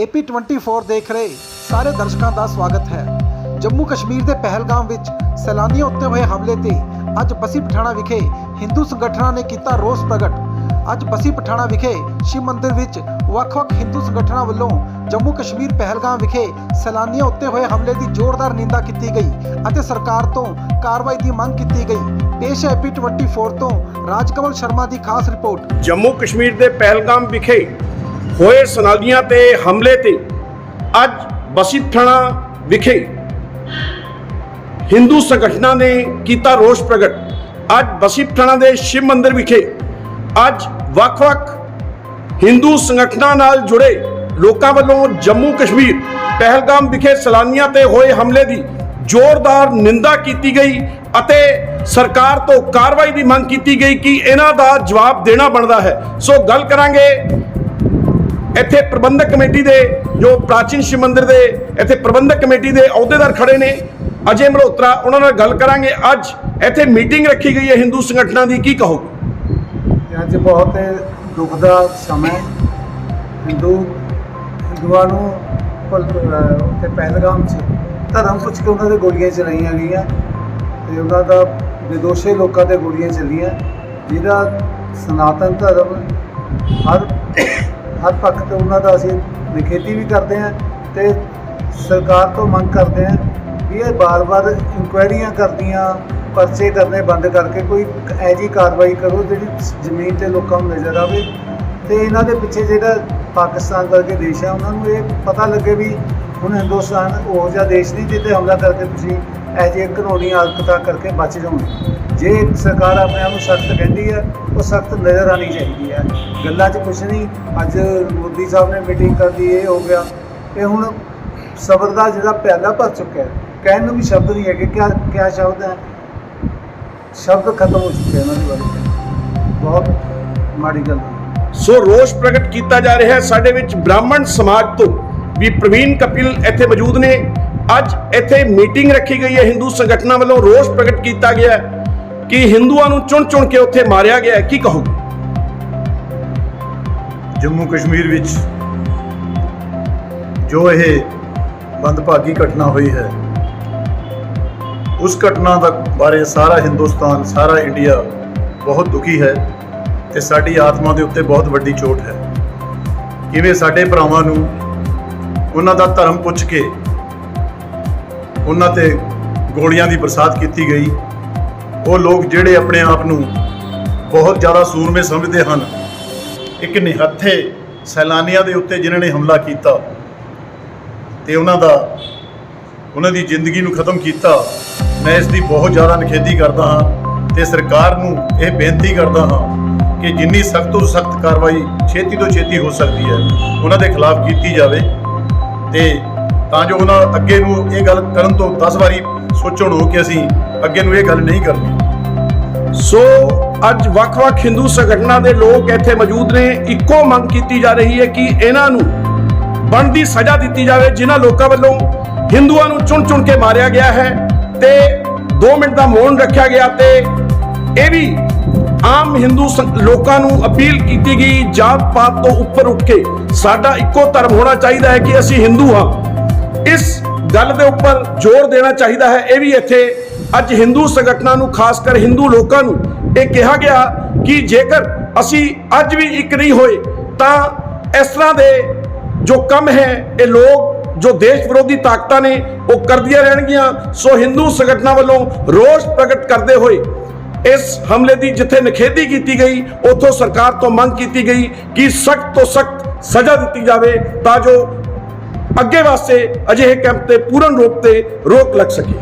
AP 24 ਦੇਖ ਰਹੇ ਸਾਰੇ ਦਰਸ਼ਕਾਂ ਦਾ ਸਵਾਗਤ ਹੈ। ਜੰਮੂ ਕਸ਼ਮੀਰ ਦੇ ਪਹਿਲਗਾਮ ਵਿੱਚ ਸੈਲਾਨੀਆਂ ਉੱਤੇ ਹੋਏ ਹਮਲੇ ਤੇ ਅੱਜ ਬਸੀ ਪਠਾਣਾ ਵਿਖੇ ਹਿੰਦੂ ਸੰਗਠਨਾਂ ਨੇ ਕੀਤਾ ਰੋਸ ਪ੍ਰਗਟ। ਅੱਜ ਬਸੀ ਪਠਾਣਾ ਵਿਖੇ ਸ਼ਿਵ ਮੰਦਿਰ ਵਿੱਚ ਵੱਖ-ਵੱਖ ਹਿੰਦੂ ਸੰਗਠਨਾਂ ਵੱਲੋਂ ਜੰਮੂ ਕਸ਼ਮੀਰ ਪਹਿਲਗਾਮ ਵਿਖੇ ਸੈਲਾਨੀਆਂ ਉੱਤੇ ਹੋਏ ਹਮਲੇ ਦੀ ਜ਼ੋਰਦਾਰ ਨਿੰਦਾ ਕੀਤੀ ਗਈ ਅਤੇ ਸਰਕਾਰ ਤੋਂ ਕਾਰਵਾਈ ਦੀ ਮੰਗ ਕੀਤੀ ਗਈ। ਪੇਸ਼ ਹੈ ਏਪੀ 24 ਤੋਂ ਰਾਜਕਮਲ ਸ਼ਰਮਾ ਦੀ ਖਾਸ ਰਿਪੋਰਟ। ਜੰਮੂ ਕਸ਼ਮੀਰ ਦੇ ਪਹਿਲਗਾਮ ਵਿਖੇ ਹੋਏ ਸਨਾਲੀਆਂ ਤੇ ਹਮਲੇ ਤੇ ਅੱਜ ਬਸੀ ਥਾਣਾ ਵਿਖੇ ਹਿੰਦੂ ਸੰਗਠਨਾਂ ਨੇ ਕੀਤਾ ਰੋਸ ਪ੍ਰਗਟ। ਅੱਜ ਬਸੀ ਥਾਣਾ ਦੇ ਸ਼ਿਵ ਮੰਦਿਰ ਵਿਖੇ ਅੱਜ ਵੱਖ-ਵੱਖ ਹਿੰਦੂ ਸੰਗਠਨਾਂ ਨਾਲ ਜੁੜੇ ਲੋਕਾਂ ਵੱਲੋਂ ਜੰਮੂ ਕਸ਼ਮੀਰ ਪਹਿਲਗਾਮ ਵਿਖੇ ਸੈਲਾਨੀਆਂ ਤੇ ਹੋਏ ਹਮਲੇ ਦੀ ਜ਼ੋਰਦਾਰ ਨਿੰਦਾ ਕੀਤੀ ਗਈ ਅਤੇ ਸਰਕਾਰ ਤੋਂ ਕਾਰਵਾਈ ਦੀ ਮੰਗ ਕੀਤੀ ਗਈ ਕਿ ਇਹਨਾਂ ਦਾ ਜਵਾਬ ਦੇਣਾ ਬਣਦਾ ਹੈ। ਸੋ ਗੱਲ ਕਰਾਂਗੇ ਇੱਥੇ ਪ੍ਰਬੰਧਕ ਕਮੇਟੀ ਦੇ ਜੋ ਪ੍ਰਾਚੀਨ ਸ਼ਿਵ ਮੰਦਿਰ ਦੇ ਇੱਥੇ ਪ੍ਰਬੰਧਕ ਕਮੇਟੀ ਦੇ ਅਹੁਦੇਦਾਰ ਖੜੇ ਨੇ, ਅਜੇ ਮਲਹੋਤਰਾ, ਉਹਨਾਂ ਨਾਲ ਗੱਲ ਕਰਾਂਗੇ। ਅੱਜ ਇੱਥੇ ਮੀਟਿੰਗ ਰੱਖੀ ਗਈ ਹੈ ਹਿੰਦੂ ਸੰਗਠਨਾਂ ਦੀ, ਕੀ ਕਹੋਗੇ? ਇਹ ਅੱਜ ਬਹੁਤ ਦੁੱਖ ਦਾ ਸਮਾਂ ਹਿੰਦੂ, ਹਿੰਦੂਆਂ ਨੂੰ ਭੁੱਲ- ਪਹਿਲਗਾਮ 'ਚ ਧਰਮ ਪੁੱਛ ਕੇ ਉਹਨਾਂ ਦੇ ਗੋਲੀਆਂ ਚਲਾਈਆਂ ਗਈਆਂ ਤੇ ਉਹਨਾਂ ਦਾ ਬੇਦੋਸ਼ੇ ਲੋਕਾਂ ਤੇ ਗੋਲੀਆਂ ਚੱਲੀਆਂ। ਜਿਹਦਾ ਸਨਾਤਨ ਧਰਮ ਹਰ ਹਰ ਪੱਖ ਤੇ ਉਹਨਾਂ ਦਾ ਅਸੀਂ ਨਿਖੇਧੀ ਵੀ ਕਰਦੇ ਹਾਂ ਤੇ ਸਰਕਾਰ ਤੋਂ ਮੰਗ ਕਰਦੇ ਹਾਂ ਵੀ ਇਹ ਬਾਰ-ਬਾਰ ਇਨਕੁਆਇਰੀਆਂ ਕਰਦੀਆਂ, ਪਰਚੇ ਕਰਨੇ ਬੰਦ ਕਰਕੇ ਕੋਈ ਐਜੀ ਕਾਰਵਾਈ ਕਰੋ ਜਿਹੜੀ ਜ਼ਮੀਨ ਤੇ ਲੋਕਾਂ ਨੂੰ ਨਜ਼ਰ ਆਵੇ ਤੇ ਇਹਨਾਂ ਦੇ ਪਿੱਛੇ ਜਿਹੜਾ ਪਾਕਿਸਤਾਨ ਵਰਗੇ ਦੇਸ਼ ਆ, ਉਹਨਾਂ ਨੂੰ ਇਹ ਪਤਾ ਲੱਗੇ ਵੀ ਹੁਣ ਹਿੰਦੁਸਤਾਨ ਉਹ ਜਿਹਾ ਦੇਸ਼ ਨਹੀਂ ਜਿੱਤੇ ਹਮਲਾ ਕਰਕੇ ਤੁਸੀਂ ਐਜੇ ਕਾਨੂੰਨੀ ਹਰਕਤਾਂ ਕਰਕੇ ਬਚ ਜਾਓਗੇ ਜੇ ਸਰਕਾਰ ਆਪਣੇ ਆਪ ਨੂੰ ਸਖਤ ਕਹਿੰਦੀ ਹੈ, ਉਹ ਸਖਤ ਨਜ਼ਰ ਆਣੀ ਚਾਹੀਦੀ ਹੈ। ਗੱਲਾਂ 'ਚ ਕੁਛ ਨਹੀਂ। ਅੱਜ ਮੋਦੀ ਸਾਹਿਬ ਨੇ ਮੀਟਿੰਗ ਕਰਦੀ ਇਹ ਹੋ ਗਿਆ। ਇਹ ਹੁਣ ਸਬਰ ਦਾ ਜਿਹੜਾ ਪਿਆਲਾ ਭਰ ਚੁੱਕਿਆ ਕਹਿਣ ਨੂੰ ਵੀ ਸ਼ਬਦ ਨਹੀਂ ਹੈਗੇ, ਕਿਆ ਕਿਆ ਸ਼ਬਦ ਹੈ? ਸ਼ਬਦ ਖਤਮ ਹੋ ਚੁੱਕੇ ਇਹਨਾਂ ਦੇ ਬਾਰੇ। ਬਹੁਤ ਮਾੜੀ ਗੱਲ ਹੈ। ਸੋ ਰੋਸ ਪ੍ਰਗਟ ਕੀਤਾ ਜਾ ਰਿਹਾ ਹੈ ਸਾਡੇ ਵਿੱਚ ਬ੍ਰਾਹਮਣ ਸਮਾਜ ਤੋਂ। ਵੀ ਪ੍ਰਵੀਨ ਕਪਿਲ ਇੱਥੇ ਮੌਜੂਦ ਨੇ। ਅੱਜ ਇੱਥੇ ਮੀਟਿੰਗ ਰੱਖੀ ਗਈ ਹੈ। ਹਿੰਦੂ ਸੰਗਠਨਾਂ ਵੱਲੋਂ ਰੋਸ ਪ੍ਰਗਟ ਕੀਤਾ ਗਿਆ ਕਿ ਹਿੰਦੂਆਂ ਨੂੰ ਚੁਣ ਚੁਣ ਕੇ ਉੱਥੇ ਮਾਰਿਆ ਗਿਆ ਕੀ ਕਹੋਗੇ? ਜੰਮੂ ਕਸ਼ਮੀਰ ਵਿੱਚ ਜੋ ਇਹ ਮੰਦਭਾਗੀ ਘਟਨਾ ਹੋਈ ਹੈ, ਉਸ ਘਟਨਾ ਦਾ ਬਾਰੇ ਸਾਰਾ ਹਿੰਦੁਸਤਾਨ, ਸਾਰਾ ਇੰਡੀਆ ਬਹੁਤ ਦੁਖੀ ਹੈ ਤੇ ਸਾਡੀ ਆਤਮਾ ਦੇ ਉੱਤੇ ਬਹੁਤ ਵੱਡੀ ਚੋਟ ਹੈ। ਕਿਵੇਂ ਸਾਡੇ ਭਰਾਵਾਂ ਨੂੰ ਉਹਨਾਂ ਦਾ ਧਰਮ ਪੁੱਛ ਕੇ ਉਹਨਾਂ ਤੇ ਗੋਲੀਆਂ ਦੀ ਬਰਸਾਤ ਕੀਤੀ ਗਈ। ਉਹ ਲੋਕ ਜਿਹੜੇ ਆਪਣੇ ਆਪ ਨੂੰ ਬਹੁਤ ਜ਼ਿਆਦਾ ਸੂਰਮੇ ਸਮਝਦੇ ਹਨ, ਇੱਕ ਨਿਹੱਥੇ ਸੈਲਾਨੀਆਂ ਦੇ ਉੱਤੇ ਜਿਨ੍ਹਾਂ ਨੇ ਹਮਲਾ ਕੀਤਾ ਤੇ ਉਹਨਾਂ ਦਾ ਉਹਨਾਂ ਦੀ ਜ਼ਿੰਦਗੀ ਨੂੰ ਖਤਮ ਕੀਤਾ, ਮੈਂ ਇਸ ਦੀ ਬਹੁਤ ਜ਼ਿਆਦਾ ਨਿਖੇਧੀ ਕਰਦਾ ਹਾਂ ਤੇ ਸਰਕਾਰ ਨੂੰ ਇਹ ਬੇਨਤੀ ਕਰਦਾ ਹਾਂ ਕਿ ਜਿੰਨੀ ਸਖਤ ਤੋਂ ਸਖਤ ਕਾਰਵਾਈ ਛੇਤੀ ਤੋਂ ਛੇਤੀ ਹੋ ਸਕਦੀ ਹੈ, ਉਹਨਾਂ ਦੇ ਖਿਲਾਫ ਕੀਤੀ ਜਾਵੇ। ਤੇ ਤਾਂ ਜੋ ਉਹਨਾਂ ਅੱਗੇ ਨੂੰ ਇਹ ਗੱਲ ਕਰਨ ਤੋਂ 10 ਵਾਰੀ ਸੋਚਣ ਹੋ ਕਿ ਅਸੀਂ ਅੱਗੇ ਨੂੰ ਇਹ ਗੱਲ ਨਹੀਂ ਕਰਨੀ। ਸੋ ਅੱਜ ਵੱਖ-ਵੱਖ ਹਿੰਦੂ ਸੰਗਠਨਾਂ ਦੇ ਲੋਕ ਇੱਥੇ ਮੌਜੂਦ ਨੇ। ਇੱਕੋ ਮੰਗ ਕੀਤੀ ਜਾ ਰਹੀ ਹੈ ਕਿ ਇਹਨਾਂ ਨੂੰ ਬਣਦੀ ਸਜ਼ਾ ਦਿੱਤੀ ਜਾਵੇ, ਜਿਨ੍ਹਾਂ ਲੋਕਾਂ ਵੱਲੋਂ ਹਿੰਦੂਆਂ ਨੂੰ ਚੁਣ-ਚੁਣ ਕੇ ਮਾਰਿਆ ਗਿਆ ਹੈ। ਤੇ 2 ਮਿੰਟ ਦਾ ਮੌਨ ਰੱਖਿਆ ਗਿਆ ਤੇ ਇਹ ਵੀ ਆਮ ਹਿੰਦੂ ਸੰ- ਲੋਕਾਂ ਨੂੰ ਅਪੀਲ ਕੀਤੀ ਗਈ, ਜਾਤ ਪਾਤ ਤੋਂ ਉੱਪਰ ਉੱਠ ਕੇ ਸਾਡਾ ਇੱਕੋ ਧਰਮ ਹੋਣਾ ਚਾਹੀਦਾ ਹੈ ਕਿ ਅਸੀਂ ਹਿੰਦੂ ਹਾਂ। ਇਸ ਗੱਲ ਦੇ ਉੱਪਰ ਜ਼ੋਰ ਦੇਣਾ ਚਾਹੀਦਾ ਹੈ। ਇਹ ਵੀ ਇੱਥੇ ਅੱਜ ਹਿੰਦੂ ਸੰਗਠਨਾਂ ਨੂੰ, ਖਾਸ ਕਰ ਹਿੰਦੂ ਲੋਕਾਂ ਨੂੰ ਇਹ ਕਿਹਾ ਗਿਆ ਕਿ ਜੇਕਰ ਅਸੀਂ ਅੱਜ ਵੀ ਇੱਕ ਨਹੀਂ ਹੋਏ, ਤਾਂ ਇਸ ਤਰ੍ਹਾਂ ਦੇ ਜੋ ਕੰਮ ਹੈ, ਇਹ ਲੋਕ, ਜੋ ਦੇਸ਼ ਵਿਰੋਧੀ ਤਾਕਤਾਂ ਨੇ, ਉਹ ਕਰਦੀਆਂ ਰਹਿਣਗੀਆਂ। ਸੋ ਹਿੰਦੂ ਸੰਗਠਨਾਂ ਵੱਲੋਂ ਰੋਸ ਪ੍ਰਗਟ ਕਰਦੇ ਹੋਏ ਇਸ ਹਮਲੇ ਦੀ ਜਿੱਥੇ ਨਿਖੇਧੀ ਕੀਤੀ ਗਈ, ਉੱਥੋਂ ਸਰਕਾਰ ਤੋਂ ਮੰਗ ਕੀਤੀ ਗਈ ਕਿ ਸਖਤ ਤੋਂ ਸਖਤ ਸਜ਼ਾ ਦਿੱਤੀ ਜਾਵੇ ਤਾਂ ਜੋ ਅੱਗੇ ਵਾਸਤੇ ਅਜਿਹੇ ਕੈਂਪ ਤੇ ਪੂਰਨ ਰੂਪ ਤੇ ਰੋਕ ਲੱਗ ਸਕੇ।